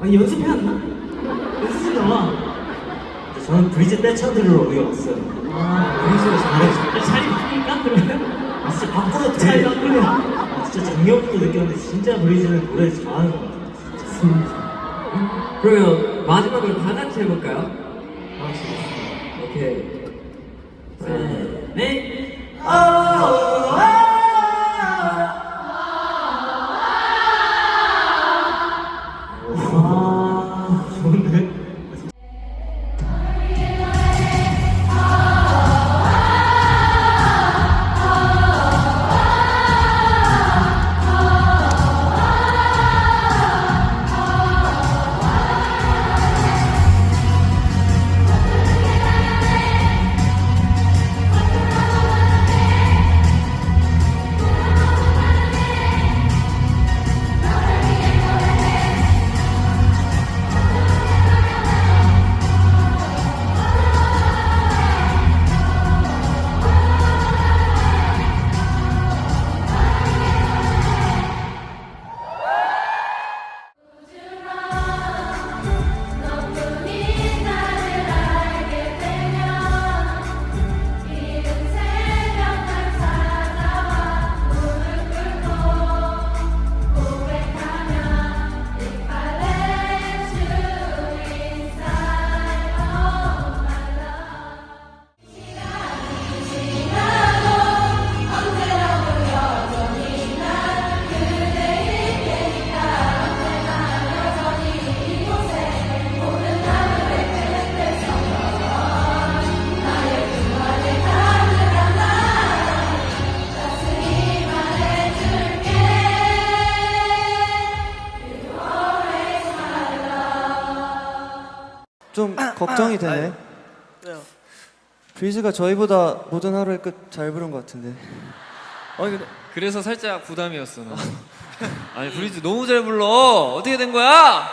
아니 연습해왔나? 연습 좀 나와. 저는 브리즈 떼쳐들으러 여기 왔어요. 아, 브리즈가 잘해줘. 자리 바꾸니까 그러면? 아, 진짜 바꿔도 돼. 자리 바꾸면. 아, 진짜 작년부터 느꼈는데 진짜 브리즈는 노래 잘하는 것 같아요. 진짜. 그러면 마지막으로 다 같이 해볼까요? 아, 진짜. 오케이. 네. 네. 좀 걱정이 되네. 왜요? 브리즈가 저희보다 모든 하루의 끝 잘 부른 것 같은데. 아니 근데 그래서 살짝 부담이었어 나. 아니 브리즈 너무 잘 불러 어떻게 된 거야?